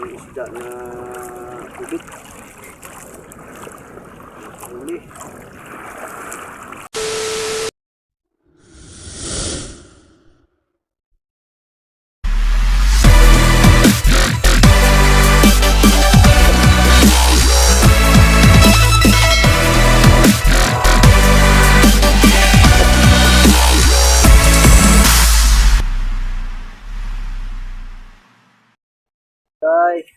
Yung isda na tubig. Guys.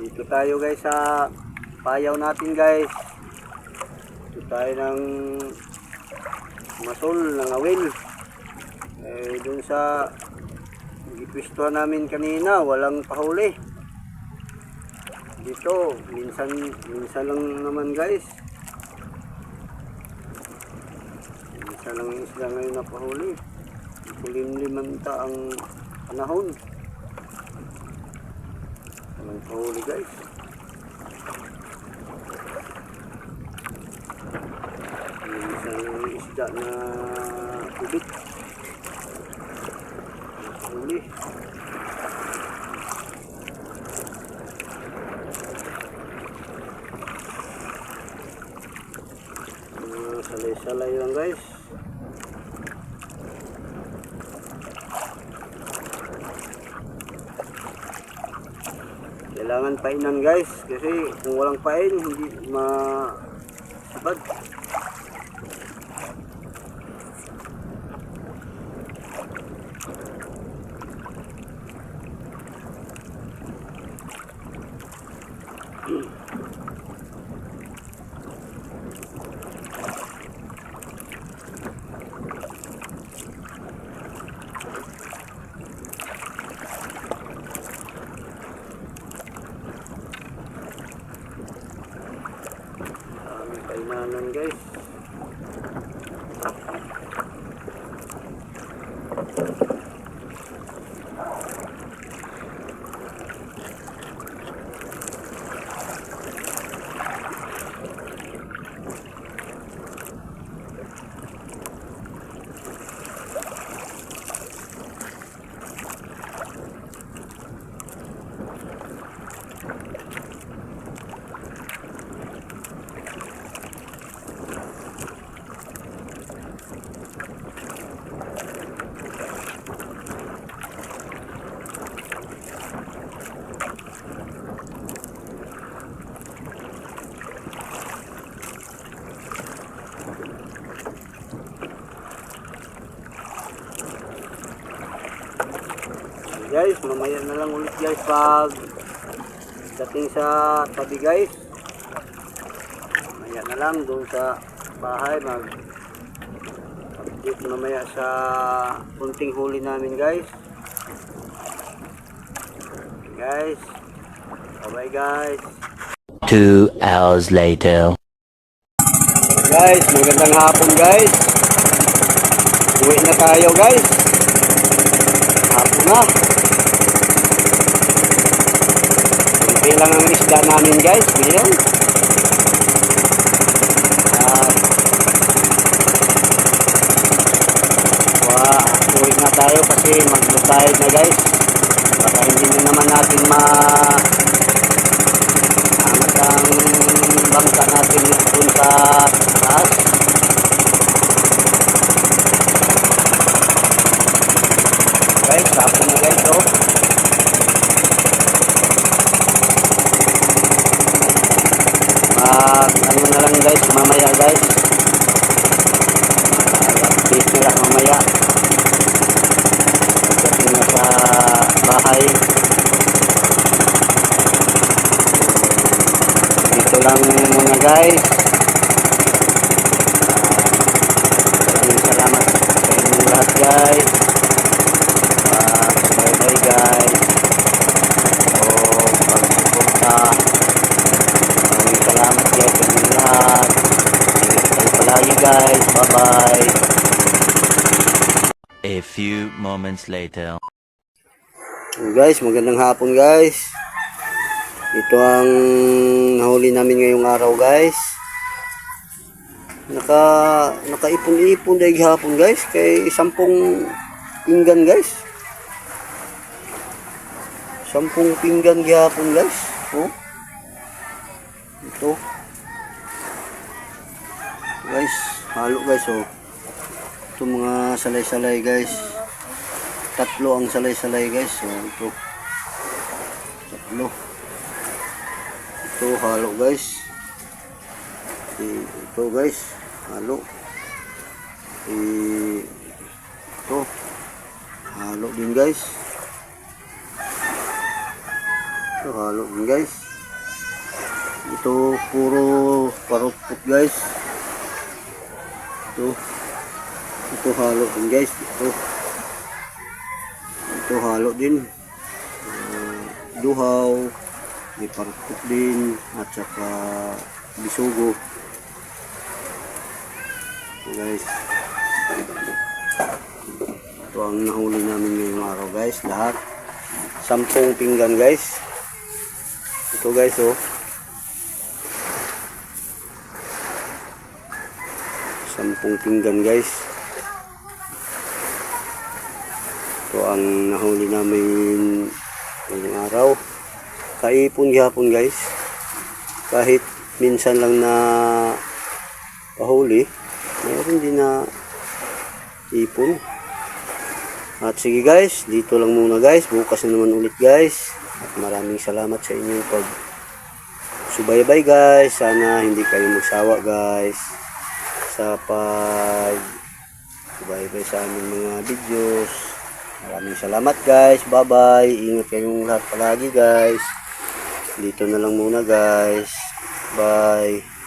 Dito tayo guys sa payaw natin guys. Dito tayo ng masol ng awil. Eh dun sa ipwistuhan namin kanina, walang pahuli. Dito, minsan minsan lang naman guys. Minsan lang isla ngayon na pahuli. Kulimlimanta ang panahon. Walang pahuli guys. Yung isda na tubig. Huli. Salay-salay lang guys. Kailangan painan guys kasi kung walang pain hindi ma sabad. Dami painanan guys. Guys, mamaya na lang ulit guys pag dating sa tabi guys. Mamaya na lang doon sa bahay mag update mamaya sa kunting huli namin guys. Guys, bye bye guys. Two hours later. Guys, magandang hapon guys. Uwi na tayo guys. Hapon na. Lang ang isda namin guys. Ngayon. Wow, uwi na tayo kasi mag-decide na guys. Baka hindi na naman natin ma angat ang bangka natin dun sa taas. Guys, hapon na guys, oh. Mag, ano na lang guys, mamaya guys. Mag-update na lang mamaya. Pagdating na sa bahay. Dito lang muna guys. Ah, maraming salamat sa inyong lahat guys. Ah, bye bye guys. So, pagsuporta. Maraming salamat guys sa inyong lahat. Ingat kayo palagi guys. Bye bye. A few moments later. Guys, magandang hapon guys. Ito ang nahuli namin ngayong araw guys. Naka nakaipon-ipon dahil hapon guys kay sampung inggan guys. Sampung pinggan gihapon guys. Oh. Ito. Guys, halo guys oh. Ito mga salay-salay guys. Tatlo ang salay-salay guys. So, ito. Tatlo. Ito halo guys. Ito guys. Halo. Ito. Halo din guys. Ito halo din guys. Ito puro parupot guys. Ito. Ito halo din guys. Ito. Ito halo din. Ah, duhaw. May parupot din. At saka bisugo. Ito guys. Ito ang nahuli namin ngayong araw guys. Lahat. Sampung pinggan guys. Ito guys oh. Sampung pinggan guys. Ito ang nahuli namin ngayong araw. Kaipon gihapon guys. Kahit minsan lang na pahuli, mayroon din na ipon. At sige guys, dito lang muna guys. Bukas na naman ulit guys. At maraming salamat sa inyong pag subaybay guys. Sana hindi kayo magsawa guys sa pag subaybay sa aming mga videos. Maraming salamat guys. Bye bye. Ingat kayong lahat palagi guys. Dito na lang muna guys. Bye.